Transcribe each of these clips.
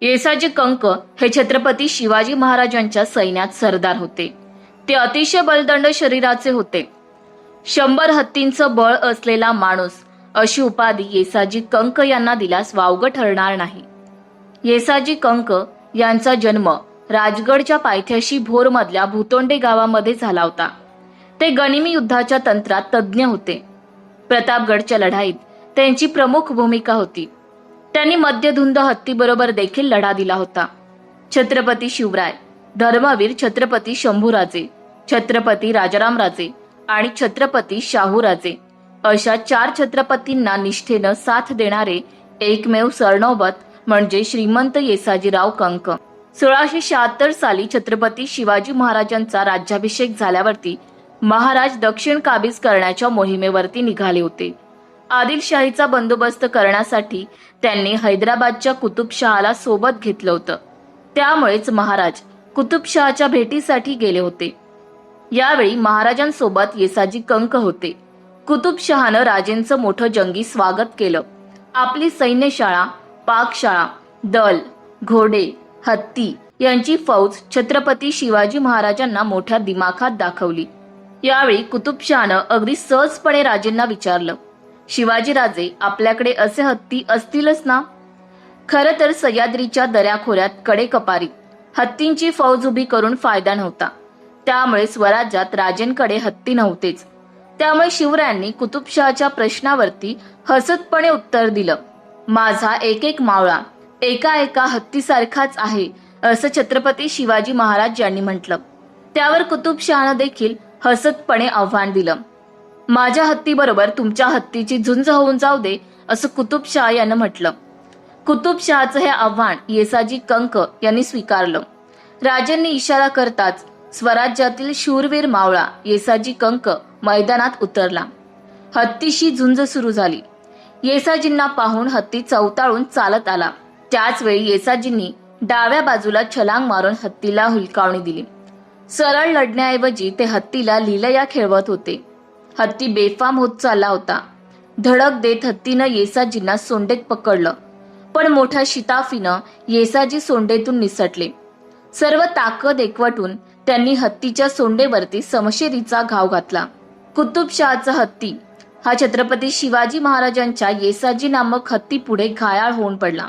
येसाजी कंक हे छत्रपती शिवाजी महाराजांच्या सैन्यात सरदार होते. ते अतिशय बलदंड शरीराचे होते. शंभर हत्तींचं बळ असलेला माणूस अशी उपाधी येसाजी कंक यांना दिल्यास वावगं ठरणार नाही. येसाजी कंक यांचा जन्म राजगडच्या पायथ्याशी भोरमधल्या भूतोंडे गावामध्ये झाला होता. ते गनिमी युद्धाच्या तंत्रात तज्ज्ञ होते. प्रतापगडच्या लढाईत त्यांची प्रमुख भूमिका होती. त्यांनी मध्यधुंद हत्तीबरोबर देखील लढा दिला होता. छत्रपती शिवराय धर्मवीर छत्रपती शंभूराजे छत्रपती राजारामराजे आणि छत्रपती शाहूराजे अशा चार छत्रपतींना निष्ठेनं साथ देणारे एकमेव सरनोबत म्हणजे श्रीमंत येसाजीराव कंक. सोळाशे शहात्तर साली छत्रपती शिवाजी महाराजांचा राज्याभिषेक झाल्यावरती महाराज दक्षिण काबीज करण्याच्या मोहिमेवरती निघाले होते. आदिलशाहीचा बंदोबस्त करण्यासाठी त्यांनी हैदराबादच्या कुतुबशहाला सोबत घेतलं होतं. त्यामुळेच महाराज कुतुबशहाच्या भेटीसाठी गेले होते. यावेळी महाराजांसोबत येसाजी कंक होते. कुतुबशहानं राजेंचं मोठं जंगी स्वागत केलं. आपली सैन्यशाळा पाकशाळा दल घोडे हत्ती यांची फौज छत्रपती शिवाजी महाराजांना मोठ्या दिमाखात दाखवली. यावेळी कुतुबशहानं अगदी सहजपणे राजेंना विचारलं. शिवाजीराजे आपल्याकडे असे हत्ती असतीलच ना? खरं तर सह्याद्रीच्या दऱ्याखोऱ्यात कडेकपारी हत्तींची फौज उभी करून फायदा नव्हता. त्यामुळे स्वराज्यात राजेंकडे हत्ती नव्हतेच. त्यामुळे शिवरायांनी कुतुबशहाच्या प्रश्नावरती हसतपणे उत्तर दिलं. माझा एक एक मावळा एका एका हत्तीसारखाच आहे असं छत्रपती शिवाजी महाराज यांनी म्हटलं. त्यावर कुतुबशहानं देखील हसतपणे आव्हान दिलं. माझ्या हत्तीबरोबर तुमच्या हत्तीची झुंज होऊन जाऊ दे असं कुतुबशाह यानं म्हटलं. कुतुबशहाचं हे आव्हान येसाजी कंक यांनी स्वीकारलं. राजांनी इशारा करताच स्वराज्यातील शूरवीर मावळा येसाजी कंक मैदानात उतरला. हत्तीशी झुंज सुरू झाली. येसाजींना पाहून हत्ती चवताळून चालत आला. त्याच वेळी येसाजींनी डाव्या बाजूला छलांग मारून हत्तीला हुलकावणी दिली. सरळ लढण्याऐवजी ते हत्तीला लिलया खेळवत होते. हत्ती बेफाम होत चालला होता. धडक देत हत्तीनं येसाजींना सोंडेत पकडलं. पण मोठ्या शिताफीनं येसाजी सोंडेतून निसटले. सर्व ताकद एकवटून त्यांनी हत्तीच्या सोंडेवरती समशेरीचा घाव घातला. कुतुबशहाचा हत्ती हा छत्रपती शिवाजी महाराजांच्या येसाजी नामक हत्ती पुढे घायाळ होऊन पडला.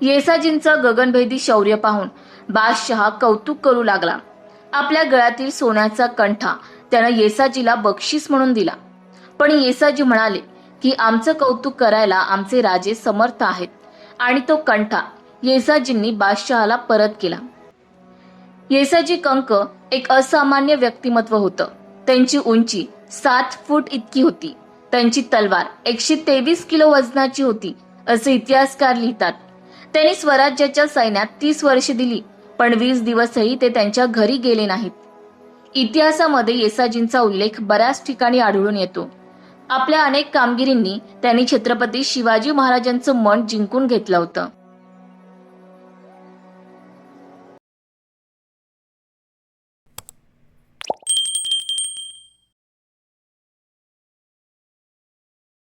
येसाजींचं गगनभेदी शौर्य पाहून बादशहा कौतुक करू लागला. आपल्या गळ्यातील सोन्याचा कंठा त्यानं येसाजीला बक्षीस म्हणून दिला. पण येसाजी म्हणाले की आमचं कौतुक करायला आमचे राजे समर्थ आहेत. आणि तो कंठा येसाजींनी बादशहाला परत केला. येसाजी कंक एक असामान्य व्यक्तिमत्व होतं. त्यांची उंची सात फूट इतकी होती. त्यांची तलवार एकशे तेवीस किलो वजनाची होती असे इतिहासकार लिहितात. त्यांनी स्वराज्याच्या सैन्यात तीस वर्षे दिली पण वीस दिवसही ते त्यांच्या घरी गेले नाहीत. इतिहासामध्ये येसाजींचा उल्लेख बऱ्याच ठिकाणी आढळून येतो. आपल्या अनेक कामगिरींनी त्यांनी छत्रपती शिवाजी महाराजांचं मन जिंकून घेतलं होतं.